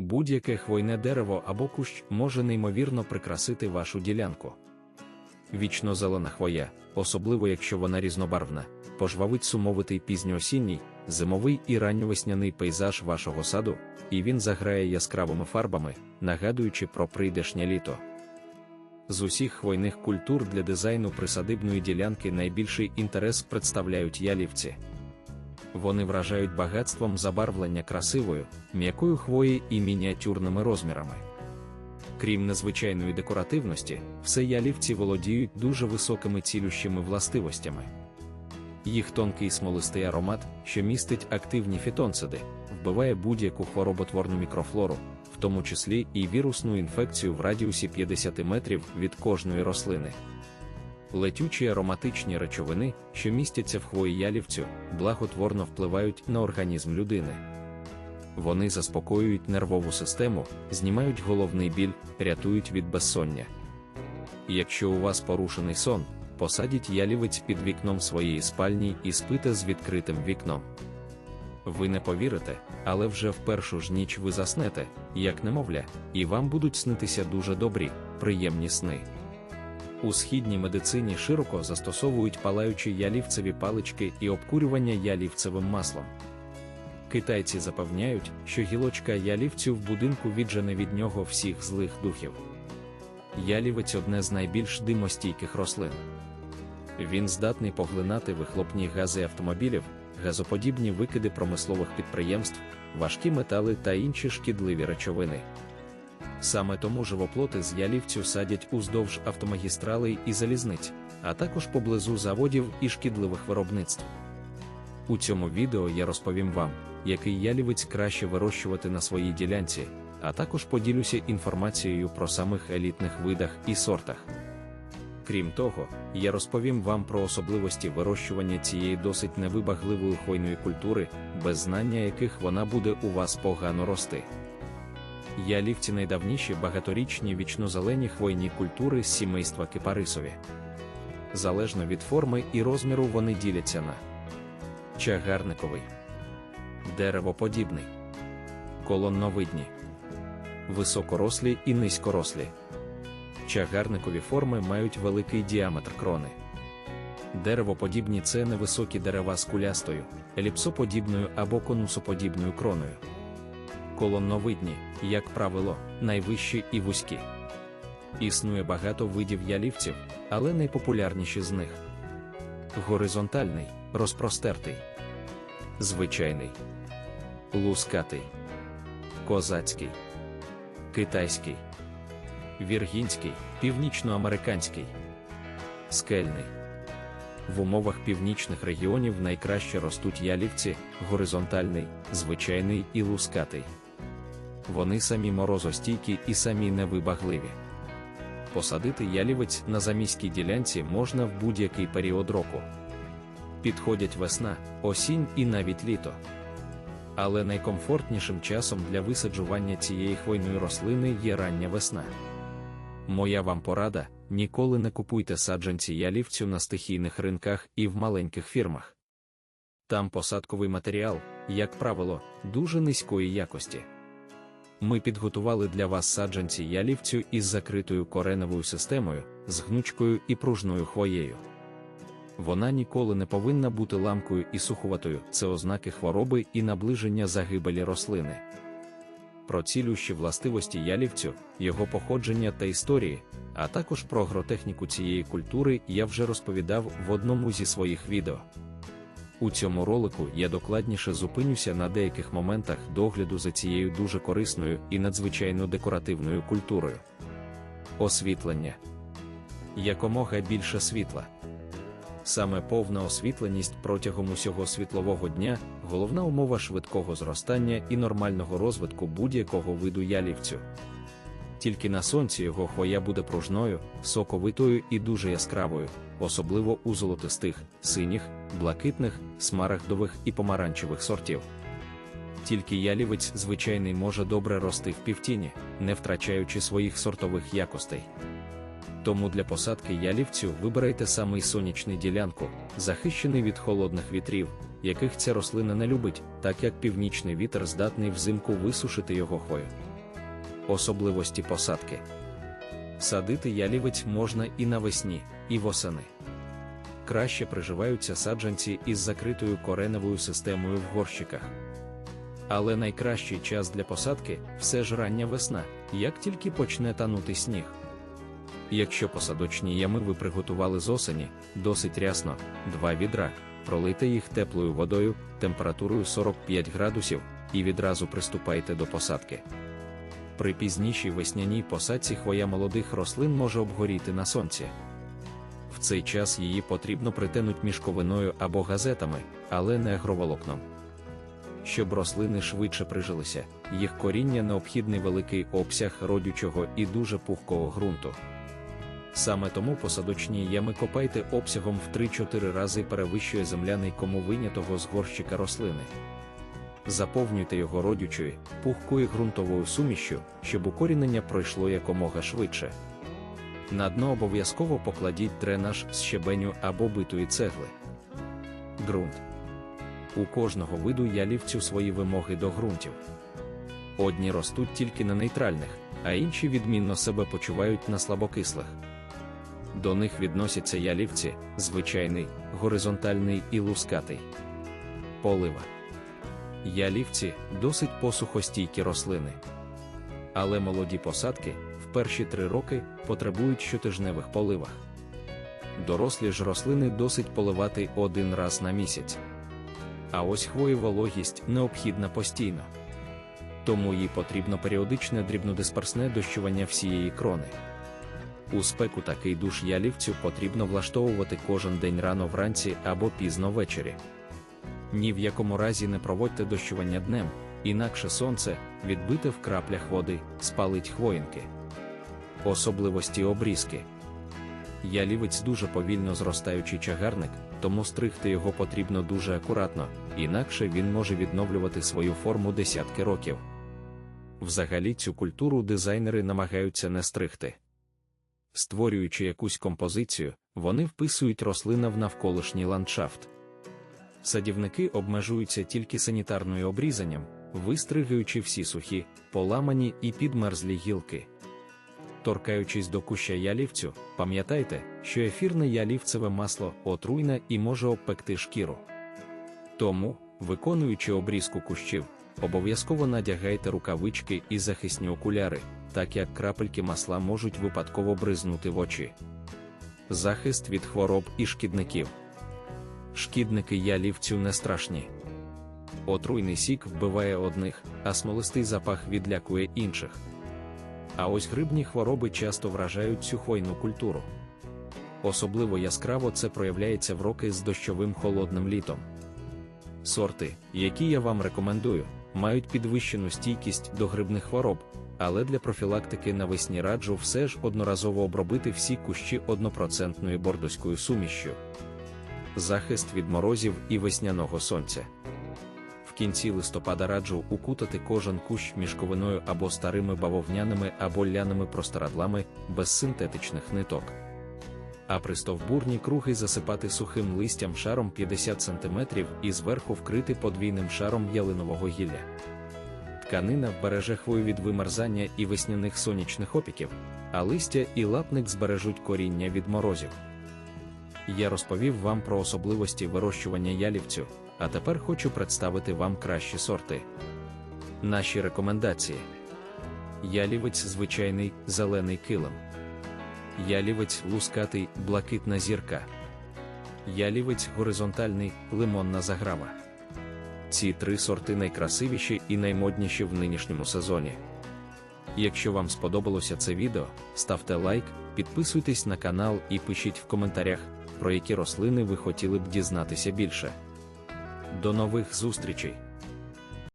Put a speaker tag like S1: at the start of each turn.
S1: Будь-яке хвойне дерево або кущ може неймовірно прикрасити вашу ділянку. Вічно-зелена хвоя, особливо якщо вона різнобарвна, пожвавить сумовитий пізньоосінній, зимовий і ранньовесняний пейзаж вашого саду, і він заграє яскравими фарбами, нагадуючи про прийдешнє літо. З усіх хвойних культур для дизайну присадибної ділянки найбільший інтерес представляють ялівці. Вони вражають багатством забарвлення красивою, м'якою хвої і мініатюрними розмірами. Крім незвичайної декоративності, все ялівці володіють дуже високими цілющими властивостями. Їх тонкий смолистий аромат, що містить активні фітонциди, вбиває будь-яку хвороботворну мікрофлору, в тому числі і вірусну інфекцію в радіусі 50 метрів від кожної рослини. Летючі ароматичні речовини, що містяться в хвої ялівцю, благотворно впливають на організм людини. Вони заспокоюють нервову систему, знімають головний біль, рятують від безсоння. Якщо у вас порушений сон, посадіть ялівець під вікном своєї спальні і спите з відкритим вікном. Ви не повірите, але вже в першу ж ніч ви заснете, як немовля, і вам будуть снитися дуже добрі, приємні сни. У східній медицині широко застосовують палаючі ялівцеві палички і обкурювання ялівцевим маслом. Китайці запевняють, що гілочка ялівцю в будинку віджене від нього всіх злих духів. Ялівець одне з найбільш димостійких рослин. Він здатний поглинати вихлопні гази автомобілів, газоподібні викиди промислових підприємств, важкі метали та інші шкідливі речовини. Саме тому живоплоти з ялівцю садять уздовж автомагістралей і залізниць, а також поблизу заводів і шкідливих виробництв. У цьому відео я розповім вам, який ялівець краще вирощувати на своїй ділянці, а також поділюся інформацією про самих елітних видах і сортах. Крім того, я розповім вам про особливості вирощування цієї досить невибагливої хвойної культури, без знання яких вона буде у вас погано рости. Ялівці найдавніші багаторічні вічнозелені хвойні культури сімейства кипарисові. Залежно від форми і розміру вони діляться на чагарниковий, деревоподібний, колонновидні, високорослі і низькорослі. Чагарникові форми мають великий діаметр крони. Деревоподібні це невисокі дерева з кулястою, еліпсоподібною або конусоподібною кроною. Колонновидні, як правило, найвищі і вузькі. Існує багато видів ялівців, але найпопулярніші з них. Горизонтальний, розпростертий, звичайний, лускатий, козацький, китайський, віргінський, північноамериканський, скельний. В умовах північних регіонів найкраще ростуть ялівці, горизонтальний, звичайний і лускатий. Вони самі морозостійкі і самі невибагливі. Посадити ялівець на заміській ділянці можна в будь-який період року. Підходять весна, осінь і навіть літо. Але найкомфортнішим часом для висаджування цієї хвойної рослини є рання весна. Моя вам порада: ніколи не купуйте саджанці ялівцю на стихійних ринках і в маленьких фірмах. Там посадковий матеріал, як правило, дуже низької якості. Ми підготували для вас саджанці ялівцю із закритою кореневою системою, з гнучкою і пружною хвоєю. Вона ніколи не повинна бути ламкою і суховатою, це ознаки хвороби і наближення загибелі рослини. Про цілющі властивості ялівцю, його походження та історії, а також про агротехніку цієї культури я вже розповідав в одному зі своїх відео. У цьому ролику я докладніше зупинюся на деяких моментах догляду за цією дуже корисною і надзвичайно декоративною культурою. Освітлення якомога більше світла. Саме повна освітленість протягом усього світлового дня головна умова швидкого зростання і нормального розвитку будь-якого виду ялівцю. Тільки на сонці його хвоя буде пружною, соковитою і дуже яскравою, особливо у золотистих, синіх, блакитних, смарагдових і помаранчевих сортів. Тільки ялівець звичайний може добре рости в півтіні, не втрачаючи своїх сортових якостей. Тому для посадки ялівцю вибирайте самий сонячний ділянку, захищений від холодних вітрів, яких ця рослина не любить, так як північний вітер здатний взимку висушити його хвою. Особливості посадки. Садити ялівець можна і навесні, і восени. Краще приживаються саджанці із закритою кореневою системою в горщиках. Але найкращий час для посадки все ж рання весна, як тільки почне танути сніг. Якщо посадочні ями ви приготували з осені, досить рясно, два відра, пролийте їх теплою водою, температурою 45 градусів, і відразу приступайте до посадки. При пізнішій весняній посадці хвоя молодих рослин може обгоріти на сонці. В цей час її потрібно притенуть мішковиною або газетами, але не агроволокном. Щоб рослини швидше прижилися, їх коріння необхідний великий обсяг родючого і дуже пухкого ґрунту. Саме тому посадочні ями копайте обсягом в 3-4 рази перевищує земляний кому винятого з горщика рослини. Заповнюйте його родючою, пухкою ґрунтовою сумішю, щоб укорінення пройшло якомога швидше. На дно обов'язково покладіть дренаж з щебеню або битої цегли. Ґрунт. У кожного виду ялівцю свої вимоги до ґрунтів. Одні ростуть тільки на нейтральних, а інші відмінно себе почувають на слабокислих. До них відносяться ялівці, звичайний, горизонтальний і лускатий. Полива. Ялівці досить посухостійкі рослини. Але молоді посадки в перші три роки потребують щотижневих поливах. Дорослі ж рослини досить поливати один раз на місяць. А ось хвої вологість необхідна постійно. Тому їй потрібно періодичне дрібнодисперсне дощування всієї крони. У спеку такий душ ялівцю потрібно влаштовувати кожен день рано вранці або пізно ввечері. Ні в якому разі не проводьте дощування днем, інакше сонце, відбите в краплях води, спалить хвоїнки. Особливості обрізки. Ялівець дуже повільно зростаючий чагарник, тому стригти його потрібно дуже акуратно, інакше він може відновлювати свою форму десятки років. Взагалі цю культуру дизайнери намагаються не стригти. Створюючи якусь композицію, вони вписують рослина в навколишній ландшафт. Садівники обмежуються тільки санітарною обрізанням, вистригаючи всі сухі, поламані і підмерзлі гілки. Торкаючись до куща ялівцю, пам'ятайте, що ефірне ялівцеве масло отруйне і може обпекти шкіру. Тому, виконуючи обрізку кущів, обов'язково надягайте рукавички і захисні окуляри, так як крапельки масла можуть випадково бризнути в очі. Захист від хвороб і шкідників. Шкідники ялівцю не страшні. Отруйний сік вбиває одних, а смолистий запах відлякує інших. А ось грибні хвороби часто вражають цю хвойну культуру. Особливо яскраво це проявляється в роки з дощовим холодним літом. Сорти, які я вам рекомендую, мають підвищену стійкість до грибних хвороб, але для профілактики навесні раджу все ж одноразово обробити всі кущі 1% бордоською сумішшю. Захист від морозів і весняного сонця. В кінці листопада раджу укутати кожен кущ мішковиною або старими бавовняними або ляними простирадлами без синтетичних ниток. А пристовбурні круги засипати сухим листям шаром 50 см і зверху вкрити подвійним шаром ялинового гілля. Тканина вбереже хвою від вимерзання і весняних сонячних опіків, а листя і лапник збережуть коріння від морозів. Я розповів вам про особливості вирощування ялівцю, а тепер хочу представити вам кращі сорти. Наші рекомендації: ялівець звичайний зелений килим, ялівець лускатий блакитна зірка, ялівець горизонтальний лимонна заграва. Ці три сорти найкрасивіші і наймодніші в нинішньому сезоні. Якщо вам сподобалося це відео, ставте лайк, підписуйтесь на канал і пишіть в коментарях, про які рослини ви хотіли б дізнатися більше. До нових зустрічей!